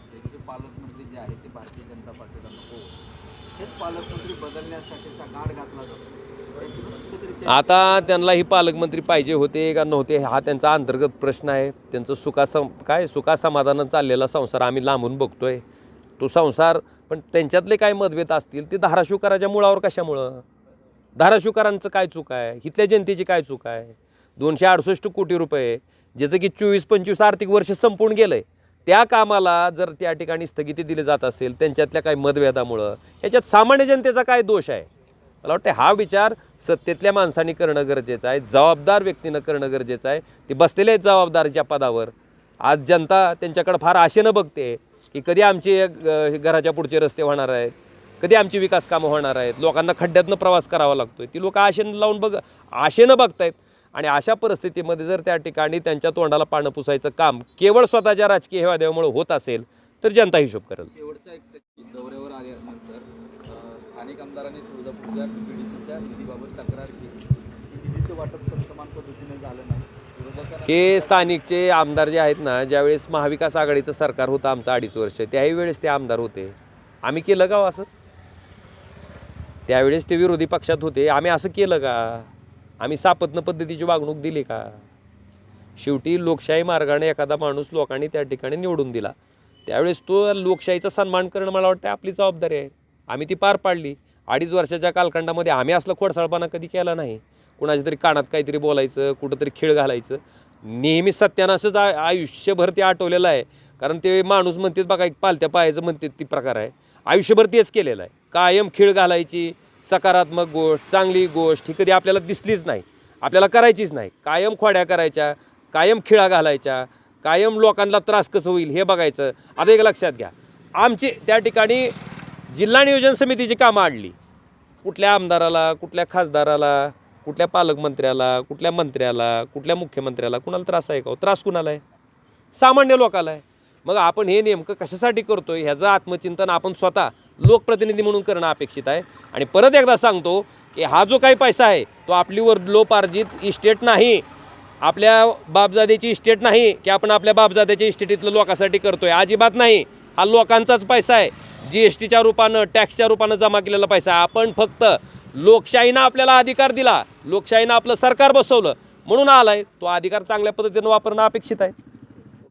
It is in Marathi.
जातोय की पालकमंत्री जे आहे ते भारतीय जनता पार्टीला नको. हेच पालकमंत्री बदलण्यासाठीचा गाड घातला जातो. आता त्यांना ही पालकमंत्री पाहिजे होते का नव्हते हा त्यांचा अंतर्गत प्रश्न आहे. त्यांचं सुखासम काय सुखासमाधानं चाललेला संसार आम्ही लांबून बघतोय. तो संसार पण त्यांच्यातले काय मतभेद असतील ते धाराशिवकराच्या मुळावर कशामुळं? धाराशिवकरांचं काय चूक आहे? इथल्या जनतेची काय चूक आहे? दोनशे अडुसष्ट कोटी रुपये ज्याचं की चोवीस पंचवीस आर्थिक वर्ष संपून गेलं आहे त्या कामाला जर त्या ठिकाणी स्थगिती दिली जात असेल त्यांच्यातल्या काही मतभेदामुळं याच्यात सामान्य जनतेचा काय दोष आहे? मला वाटतं हा विचार सत्तेतल्या माणसांनी करणं गरजेचं आहे जबाबदार व्यक्तीनं करणं गरजेचं आहे. ते बसलेले आहेत जबाबदारीच्या पदावर. आज जनता त्यांच्याकडं फार आशेनं बघते की कधी आमचे घराच्या पुढचे रस्ते होणार आहेत कधी आमची विकास कामं होणार आहेत लोकांना खड्ड्यातनं प्रवास करावा लागतोय. ती लोक आशेनं लावून बघ आशेनं बघतायत. आणि अशा परिस्थितीमध्ये जर त्या ठिकाणी त्यांच्या तोंडाला पानं पुसायचं काम केवळ स्वतःच्या राजकीय हेवादेवामुळे होत असेल तर जनता हिशोब करेल. शेवटचा एक दौऱ्यावर आल्यानंतर स्थानिक आमदारांनी तुळजापूरच्या बीडीसीच्या निधीबाबत तक्रार केली. निधीचं वाटप पद्धतीने झालं नाही. हे स्थानिकचे आमदार जे आहेत ना ज्यावेळेस महाविकास आघाडीचं सरकार होतं आमचं अडीच वर्ष त्याही वेळेस ते आमदार होते. आम्ही केलं का हो असं? त्यावेळेस ते विरोधी पक्षात होते. आम्ही असं केलं का? आम्ही सापत्न पद्धतीची वागणूक दिली का? शेवटी लोकशाही मार्गाने एखादा माणूस लोकांनी त्या ठिकाणी निवडून दिला. त्यावेळेस तो लोकशाहीचा सन्मान करणं मला वाटतं आपली जबाबदारी आहे. आम्ही ती पार पाडली. अडीच वर्षाच्या कालखंडामध्ये आम्ही असलं खोडसाळपणा कधी केला नाही. कुणाच्या तरी कानात काहीतरी बोलायचं कुठंतरी खेळ घालायचं. नेहमी सत्यानाशच आ आयुष्यभर ते आठवलेलं आहे. कारण ते माणूस म्हणतात बघा एक पालत्या पायाचं म्हणतात ती प्रकार आहे. आयुष्यभर तेच केलेलं आहे. कायम खेळ घालायची सकारात्मक गोष्ट चांगली गोष्ट ही कधी आपल्याला दिसलीच नाही. आपल्याला करायचीच नाही. कायम खोड्या करायच्या कायम खिळा घालायच्या कायम लोकांना त्रास कसं होईल हे बघायचं. आता एक लक्षात घ्या. आमची त्या ठिकाणी जिल्हा नियोजन समितीची कामं आणली. कुठल्या आमदाराला कुठल्या खासदाराला कुठल्या पालकमंत्र्याला कुठल्या मंत्र्याला कुठल्या मुख्यमंत्र्याला कुणाला त्रास आहे का हो? त्रास कुणाला आहे? सामान्य लोकाला आहे. मग आपण हे नेमकं कशासाठी करतो ह्याचं आत्मचिंतन आपण स्वतः लोकप्रतिनिधी म्हणून करणं अपेक्षित आहे. आणि परत एकदा सांगतो की हा जो काही पैसा आहे तो आपली लोपार्जित इस्टेट नाही. आपल्या बापजादेची इस्टेट नाही की आपण आपल्या बापजाद्याच्या इस्टेटीतलं लोकांसाठी आहे अजिबात नाही. हा लोकांचाच पैसा आहे. जी एस टीच्या रूपानं टॅक्सच्या रूपानं जमा केलेला पैसा आहे. आपण फक्त लोकशाहीनं आपल्याला अधिकार दिला. लोकशाहीनं आपलं सरकार बसवलं. म्हणून आलाय तो अधिकार चांगल्या पद्धतीनं वापरणं अपेक्षित आहे.